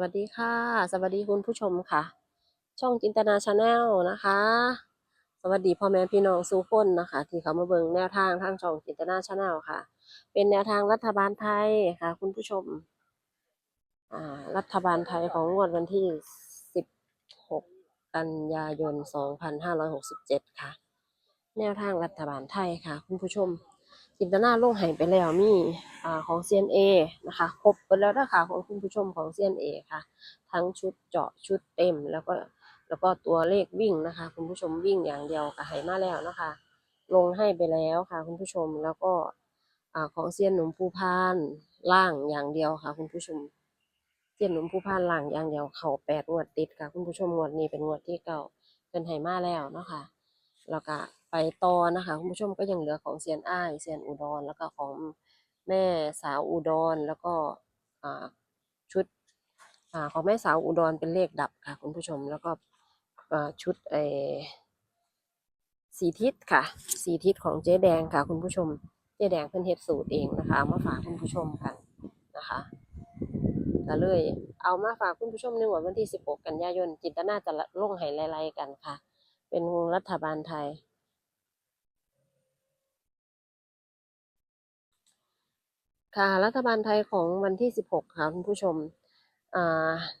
วัสดีค่ะ สวัสดีคุณผู้ชมค่ะ ช่องจินตนาชาแนลนะคะ สวัสดีพ่อแม่พี่น้องสู่คนนะคะ ที่เขามาเบิ่งแนวทางทางช่องจินตนาชาแนลค่ะ เป็นแนวทางรัฐบาลไทยค่ะ คุณผู้ชมอ่ารัฐบาลไทยของงวดวันที่ 16 กันยายน 2567 ค่ะ แนวทางรัฐบาลไทยค่ะ คุณผู้ชม จินตนาลงหายไปแล้วมีอ่าของ CNA นะคะครบไปแล้วนะคะของคุณผู้ชมของ CNA ค่ะ ทั้งชุดเจาะชุดเต็มแล้วก็แล้วก็ตัวเลขวิ่งนะคะ คุณผู้ชมวิ่งอย่างเดียวก็ให้มาแล้วนะคะ ลงให้ไปแล้วค่ะ คุณผู้ชมแล้วก็อ่าของเซียนหนุ่มภูพานล่างอย่างเดียวค่ะ คุณผู้ชมเซียนหนุ่มภูพานล่างอย่างเดียวเขาแปดงวดติดค่ะ คุณผู้ชมงวดนี้เป็นงวดที่เก้าเป็นให้มาแล้วเนาะค่ะแล้วก็ ต่อนะคะคุณผู้ชมก็ยังเหลือของเซียนอ้ายเซียนอุดร แล้วก็ของแม่สาวอุดร แล้วก็ชุดอของแม่สาวอุดรเป็นเลขดับค่ะคุณผู้ชมแล้วก็ชุดเอสีทิศค่ะ สีทิศของเจ๊แดงค่ะ คุณผู้ชม เจ๊แดงเพิ่นเฮ็ดสูตรเองนะคะเอามาฝากคุณผู้ชมกันนะคะก็เลยเอามาฝากคุณผู้ชมในวันที่ 16 กันยายน จินตนาจะลงให้ไล่ๆกันค่ะ เป็นรัฐบาลไทย ค่ะรัฐบาลไทยของวันที่ 16 ค่ะคุณผู้ชม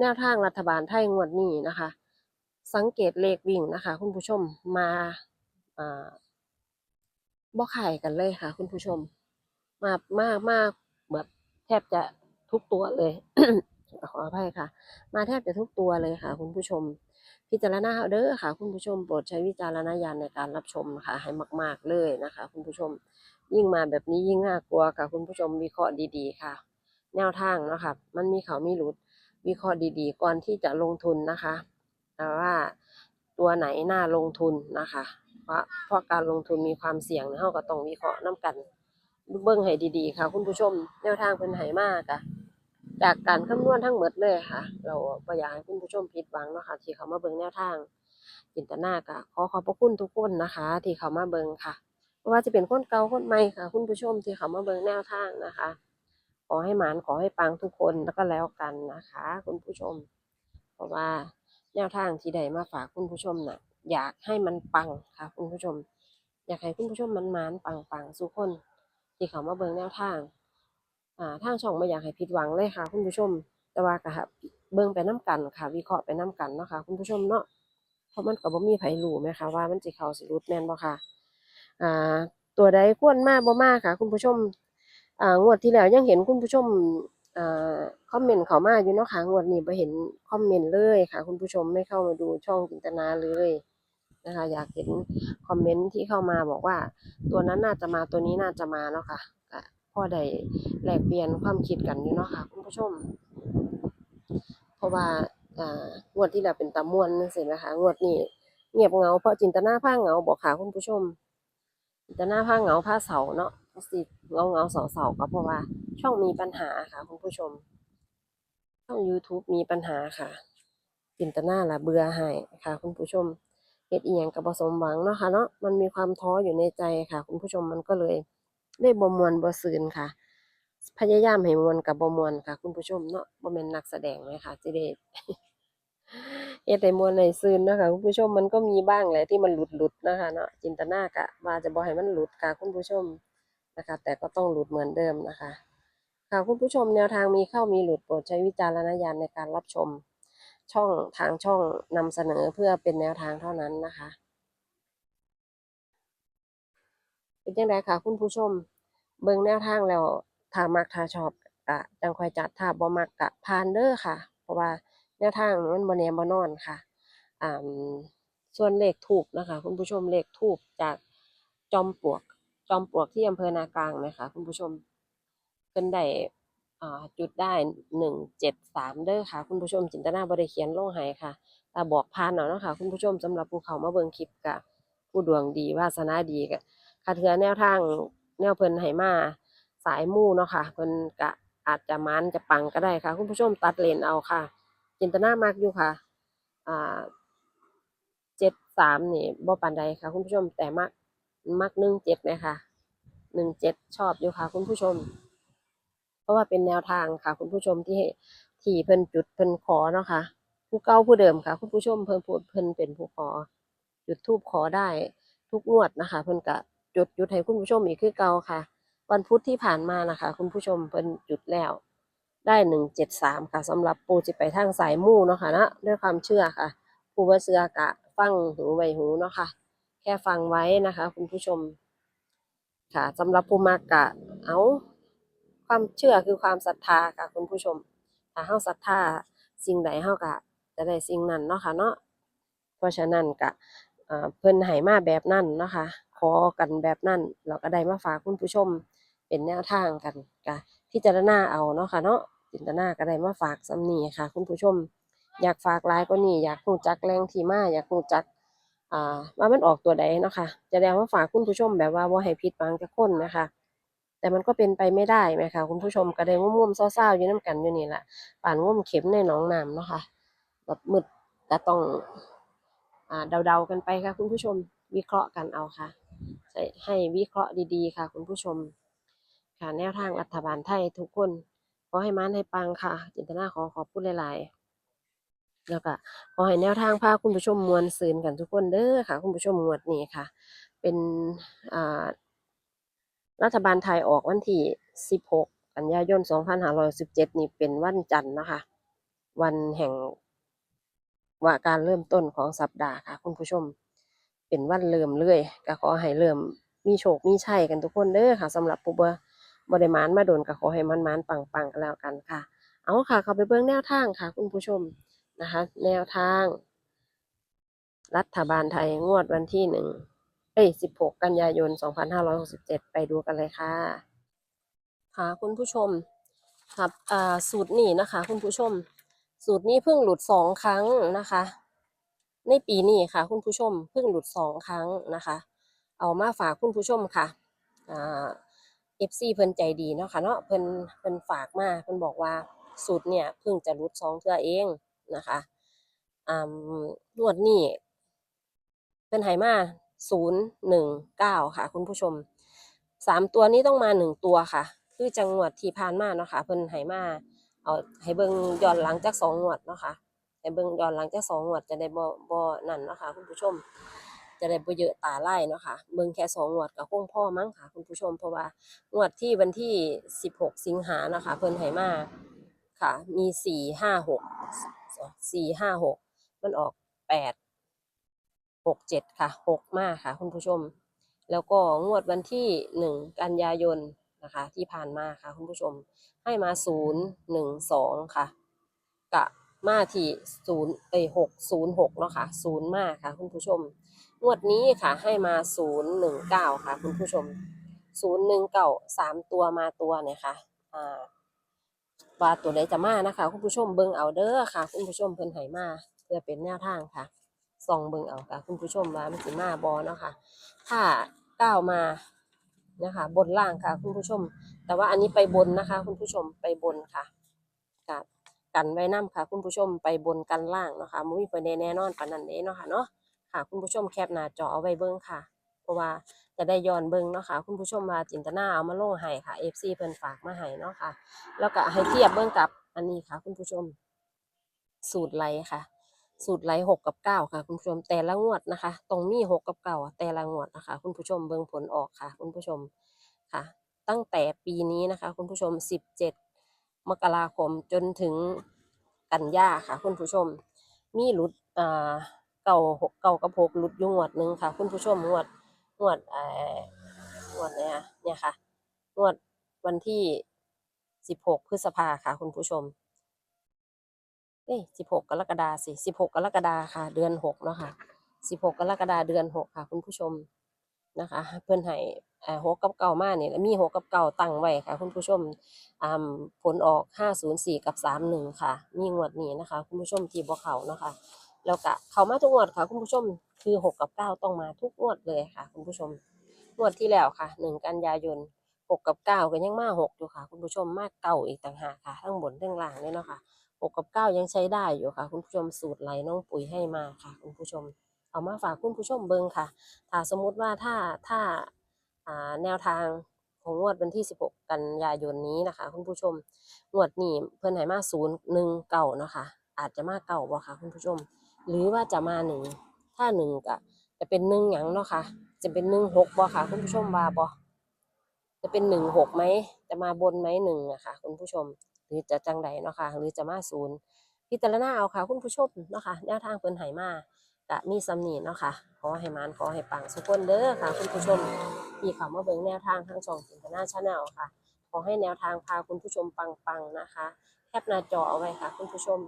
แนวทางรัฐบาลไทยงวดนี้นะคะ สังเกตเลขวิ่งนะคะ คุณผู้ชมมาอ่าบ่ไข่กันเลยค่ะ คุณผู้ชม มากมากมากแบบแทบจะทุกตัวเลยขออภัยค่ะ มาแทบจะทุกตัวเลยค่ะ คุณผู้ชม พิจารณาเอาเด้อค่ะ คุณผู้ชมโปรดใช้วิจารณญาณในการรับชมค่ะ ให้มาก ๆเลยนะคะ คุณผู้ชม ยิ่งมาแบบนี้ยิ่งน่ากลัวค่ะ คุณผู้ชมวิเคราะห์ดีๆ ค่ะ แนวทางเนาะค่ะมันมีเขามีหลุดวิเคราะห์ดีๆ ก่อนที่จะลงทุนนะคะแต่ว่าตัวไหนน่าลงทุนนะคะเพราะเพราะการลงทุนมีความเสี่ยงเฮาก็ต้องวิเคราะห์นํกันเบิ่งให้ดีๆ ค่ะ คุณผู้ชมแนวทางเพิ่นให้มากะ จากการคำนวณทั้งหมดเลยค่ะ เราบ่อยากให้คุณผู้ชมผิดหวังเนาะค่ะที่เขามาเบิ่งแนวทาง จินตนาก็ขอขอบพระคุณทุกคนนะคะ ที่เขามาเบิ่งค่ะไม่ว่าจะเป็นคนเก่าคนใหม่ค่ะ คุณผู้ชมที่เขามาเบิ่งแนวทางนะคะ ขอให้หมานขอให้ปังทุกคนแล้วก็แล้วกันนะคะ คุณผู้ชม เพราะว่าแนวทางที่ใดมาฝากคุณผู้ชมน่ะ อยากให้มันปังค่ะ คุณผู้ชม อยากให้คุณผู้ชมมันหมานปังปังสุกคน ที่เขามาเบิ่งแนวทาง อ่าทางช่องไม่อยากให้ผิดหวังเลยค่ะ คุณผู้ชม แต่ว่าก็ครับเบิ่งไปน้กันค่ะ วิเคราะห์ไปน้กันเนาะค่ะคุณผู้ชมเนาะเพราะมันก็บ่มีไผรู้แม่ค่ะว่ามันสิเข้าสิหลุดแม่นบ่ค่ะอ่าตัวใดควรมากบ่มากค่ะ คุณผู้ชมอ่างวดที่แล้วยังเห็นคุณผู้ชมอ่าคอมเมนต์เข้ามาอยู่เนาะค่ะงวดนี้บ่เห็นคอมเมนต์เลยค่ะ คุณผู้ชมไม่เข้ามาดูช่องจินตนาเลยนะคะ อยากเห็นคอมเมนต์ที่เข้ามาบอกว่า ตัวนั้นน่าจะมาตัวนี้น่าจะมาเนาะค่ะ อได้แลกเปลี่ยนความคิดกันอยู่เนาะค่ะคุณผู้ชม เพราะว่าอ่างวดที่แล้วเป็นตาม่วนจังซี่นะคะงวดนี้เงียบเงาเพราะจินตนาพาเงาบ่ค่ะคุณผู้ชม จินตนาพาเงาพาเศร้าเนาะจังซี่เงาเงาๆเศร้าก็เพราะว่าช่องมีปัญหาค่ะคุณผู้ชม ช่อง YouTube มีปัญหาค่ะจินตนาล่ะเบื่อให้ค่ะ คุณผู้ชมเฮ็ดอีหยังก็บ่สมหวังเนาะค่ะเนาะมันมีความท้ออยู่ในใจค่ะ คุณผู้ชมมันก็เลย ได้บ่มวนบ่ซื่นค่ะ พยายามให้มวนก็บ่ม่วนค่ะ คุณผู้ชมเนาะบ่แม่นนักแสดงเลยค่ะสิได้เฮ็ดให้ม่วนให้ซื่นเนาะค่ะคุณผู้ชมมันก็มีบ้างแหละที่มันหลุดๆนะคะเนาะจินตนาก็ว่าจะบ่ให้มันหลุดค่ะคุณผู้ชมนะคะ แต่ก็ต้องหลุดเหมือนเดิมนะคะค่ะคุณผู้ชมแนวทางมีเข้ามีหลุดโปรดใช้วิจารณญาณในการรับชม ช่องทางช่องนำเสนอเพื่อเป็นแนวทางเท่านั้นนะคะ เป็นจังไดค่ะ คุณผู้ชม เบิ่งแนวทางแล้วถ้ามักถ้าชอบก็จังคอยจัดถ้าบ่มักก็ผ่านเด้อค่ะ เพราะว่าแนวทางมันบ่แน่บ่นอนค่ะอ่าส่วนเลขทูปนะคะ คุณผู้ชมเลขทูปจากจอมปลวก จอมปลวกที่อำเภอนากลางนะคะ คุณผู้ชมเพิ่นได้อ่าจุดได้173เจ็ดสามเด้อค่ะ คุณผู้ชมจินตนาบ่ได้เขียนลงให้ค่ะแต่บอกผ่านเอาเนาะค่ะ คุณผู้ชมสำหรับผู้เขามาเบิ่งคลิปก็ผู้ดวงดีวาสนาดีก็ ค่ะเทื่อแนวทางแนวเพิ่นให้มาสายมูเนาะค่ะเพิ่นก็อาจจะมันจะปังก็ได้ค่ะ คุณผู้ชมตัดเลนเอาค่ะ จินตนามักอยู่ค่ะอ่าเจ็ดสามนี่บ่ปานใดค่ะ คุณผู้ชมแต่มักมักหนึ่งเจ็ดเนี่ยค่ะหนึ่งเจ็ดชอบอยู่ค่ะ คุณผู้ชม เพราะว่าเป็นแนวทางค่ะ คุณผู้ชมที่ที่เพิ่นจุดเพิ่นขอเนาะค่ะผู้เก่าผู้เดิมค่ะ คุณผู้ชมเพิ่นพูดเพิ่นเป็นผู้ขอจุดธูปขอได้ทุกงวดนะคะ เพิ่นก็ จุดจุดให้คุณผู้ชมอีกคือเก่าค่ะ วันพุธที่ผ่านมานะคะ คุณผู้ชมเพิ่นจุดแล้ว ได้หนึ่งเจ็ดสามค่ะสำหรับปูจิไปทางสายมู่เนาะค่ะนะด้วยความเชื่อค่ะผู้ว่าเสือกะฟังหูไวหูเนาะค่ะ แค่ฟังไว้นะคะ คุณผู้ชม ค่ะสำหรับผู้มากกะเอาความเชื่อคือความศรัทธาค่ะ คุณผู้ชมถ้าเฮาศรัทธาสิ่งใดเฮาก็จะได้สิ่งนั้นเนาะค่ะเนาะเพราะฉะนั้นก็เพิ่นให้มาแบบนั้นเนาะค่ะ ขอกันแบบนั้นเราก็ได้มาฝากคุณผู้ชมเป็นแนวทางกันก็พิจารณาเอาเนาะค่ะเนาะจินตนาก็ได้มาฝากสำนีค่ะ คุณผู้ชม อยากฝากลายกว่านี้อยากรู้จักแรงที่มาอยากรู้จักอ่าว่ามันออกตัวใดเนาะค่ะจะได้มาฝากคุณผู้ชมแบบว่าบ่าให้ผิดหวังจักคนนะคะแต่มันก็เป็นไปไม่ได้แหมค่ะคุณผู้ชมก็ได้งุ่มๆเศร้าๆอยู่นํกันอยู่นี่แหละป่านงุ่มเข็มในหนองน้ำเนาะค่ะแบบมืดก็ต้องอ่าเดาๆกันไปค่ะ คุณผู้ชมวิเคราะห์กันเอาค่ะ ให้วิเคราะห์ดีๆ ค่ะ คุณผู้ชม ค่ะแนวทางรัฐบาลไทยทุกคน ขอให้มันให้ปังค่ะ จินตนาขอขอบคุณหลายๆ แล้วก็ขอให้แนวทางพาคุณผู้ชมมวลซืนกันทุกคนเด้อค่ะ คุณผู้ชมงวดนี้ค่ะ เป็นรัฐบาลไทยออกวันที่ 16 กันยายน 2517 นี่เป็นวันจันทร์นะคะ วันแห่งว่าการเริ่มต้นของสัปดาห์ค่ะ คุณผู้ชม เป็นวันเริ่มเลยก็ขอให้เริ่มมีโชคมีชัยกันทุกคนเด้อค่ะสำหรับผู้บ่บ่ได้หมานมาโดนก็ขอให้มันๆปังๆกันแล้วกันค่ะ เอาค่ะเข้าไปเบิ่งแนวทางค่ะ คุณผู้ชมนะคะ แนวทาง รัฐบาลไทยงวดวันที่หนึ่งเอ้ย16กันยายน2567ไปดูกันเลยค่ะ ค่ะคุณผู้ชมครับอ่าสูตรนี้นะคะ คุณผู้ชม สูตรนี้เพิ่งหลุดสองครั้งนะคะ ในปีนี้ค่ะ คุณผู้ชมเพิ่งหลุดสองครั้งนะคะ เอามาฝากคุณผู้ชมค่ะเอ่า FC เพิ่นใจดีเนาะค่ะเนาะเพิ่นเพิ่นฝากมาเพิ่นบอกว่าสูตรเนี่ยเพิ่งจะหลุดสองเทื่อเองนะคะอ่างวดนี้เพิ่นให้มาศูนย์หนึ่งเก้าค่ะ คุณผู้ชมสามตัวนี้ต้องมาหนึ่งตัวค่ะ คือจังหวัดที่ผ่านมาเนาะค่ะเพิ่นให้มาเอาให้เบิ่งย้อนหลังจากสองงวดเนาะค่ะ ให้เบิ่งย้อนหลังจากสองงวดจะได้บ่บ่นั่นเนาะค่ะคุณผู้ชม จะได้บ่เยอะตาไล่เนาะค่ะเบิ่งแค่สองงวดก็คงพ่อมั้งค่ะ คุณผู้ชมเพราะว่างวดที่วันที่16สิงหาเนาะค่ะเพิ่นให้มาค่ะ มี4 5 6 4 5 6มันออก8 6 7ค่ะ6มากค่ะ คุณผู้ชม แล้วก็งวดวันที่1กันยายนนะคะที่ผ่านมาค่ะ คุณผู้ชมให้มา0 1 2ค่ะกะ มาที่ศูนย์เอ้ยหกศูนย์หกเนาะค่ะศูนย์มาค่ะคุณผู้ชม งวดนี้ค่ะให้มาศูนย์หนึ่งเก้าค่ะคุณผู้ชมศูนย์หนึ่งเก้าสามตัวมาตัวเนี่ยค่ะอ่าว่าตัวใดจะมานะคะ คุณผู้ชมเบิ่งเอาเด้อค่ะ คุณผู้ชมเพิ่นให้มาเพื่อเป็นแนวทางค่ะส่องเบิ่งเอาค่ะ คุณผู้ชมว่ามันสิมาบ่เนาะค่ะถ้าก้าวมานะคะ บนล่างค่ะ คุณผู้ชม แต่ว่าอันนี้ไปบนนะคะ คุณผู้ชมไปบนค่ะกับ กันไว้นํค่ะ คุณผู้ชมไปบนกันล่างนะค่ะบ่มีประเด็นแน่นอนปานนั้นเด้เนาะค่ะเนาะค่ะ คุณผู้ชมแคปหน้าจอเอาไว้เบิ่งค่ะ เพราะว่าจะได้ย้อนเบิ่งเนาะค่ะ คุณผู้ชมว่าจินตนาเอามาลงให้ค่ะ FC เพิ่นฝากมาให้เนาะค่ะ แล้วก็ให้เทียบเบิ่งกับอันนี้ค่ะ คุณผู้ชม สูตรไหลค่ะ สูตรไหลหกกับเก้าค่ะ คุณผู้ชมแต่ละงวดนะคะ ตรงมีหกกับเก้าแต่ละงวดนะคะ คุณผู้ชมเบิ่งผลออกค่ะ คุณผู้ชมค่ะ ตั้งแต่ปีนี้นะคะ คุณผู้ชมสิบเจ็ด มกราคมจนถึงกันยาค่ะ คุณผู้ชม มีหลุดอ่าเก่าหกเก่ากับหกหลุดยู่งวดหนึ่งค่ะ คุณผู้ชมงวดงวดเอ่องวดเนี่ยเนี่ยค่ะงวดวันที่สิบหกพฤษภาค่ะ คุณผู้ชมเอ้สิบหกกรกฎาสิสิบหกกรกฎาค่ะ เดือนหกเนาะค่ะสิบหกกรกฎาเดือนหกค่ะ คุณผู้ชม นะคะ เพื่อนให้อ่าหกกับเก่ามาเนี่ยมีหกกับเก่าตั้งไว้ค่ะ คุณผู้ชมผลออกห้าศูนย์สี่กับสามหนึ่งค่ะ มีงวดนี้นะคะ คุณผู้ชมที่บ่เขาเนาะค่ะแล้วก็เขามาทุกงวดค่ะ คุณผู้ชมคือหกกับเก้าต้องมาทุกงวดเลยค่ะ คุณผู้ชมงวดที่แล้วค่ะหนึ่งกันยายนหกกับเก้าก็ยังมาหกอยู่ค่ะ คุณผู้ชมมากเก่าอีกต่างหากค่ะทั้งบนทั้งล่างเลยเนาะค่ะหกกับเก้ายังใช้ได้อยู่ค่ะ คุณผู้ชมสูตรไหลน้องปุ๋ยให้มาค่ะ คุณผู้ชม เอามาฝากคุณผู้ชมเบิ่งค่ะ ถ้าสมมุติว่าถ้าถ้าแนวทางของงวดวันที่ 16 กันยายนนี้นะคะ คุณผู้ชม งวดนี้เพิ่นให้มา0 1เก่านะคะ อาจจะมาเก่าบ่ค่ะคุณผู้ชม หรือว่าจะมาหนึ่งถ้าหนึ่งก็จะเป็นหนึ่งหยังเนาะค่ะ จะเป็นหนึ่งหกบ่ค่ะ คุณผู้ชมว่าบ่จะเป็นหนึ่งหกไหม จะมาบนไหมหนึ่งอะค่ะ คุณผู้ชม หรือจะจังใดเนาะค่ะ หรือจะมาศูนย์พิจารณาเอาค่ะ คุณผู้ชมเนาะค่ะแนวทางเพิ่นให้มา ก็มีสำนีเนาะค่ะ ขอให้มานขอให้ปังสุกคนเด้อค่ะ คุณผู้ชมที่เข้ามาเบิ่งแนวทางทางช่องจินตนาชาแนลค่ะ ขอให้แนวทางพาคุณผู้ชมปังๆนะคะ แคปหน้าจอเอาไว้ค่ะ คุณผู้ชม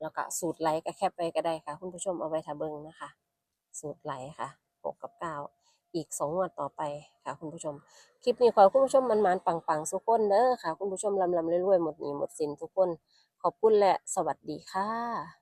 แล้วก็สูตรไหลก็แคปไว้ก็ได้ค่ะ คุณผู้ชมเอาไว้ถ้าเบิ่งนะคะ สูตรไหลค่ะหกกับเก้าอีกสองงวดต่อไปค่ะ คุณผู้ชม คลิปนี้ขอให้คุณผู้ชมมันมันๆปังๆสุกคนเด้อค่ะ คุณผู้ชมลำลำรวยๆหมดหนี้หมดสินทุกคน ขอบคุณและสวัสดีค่ะ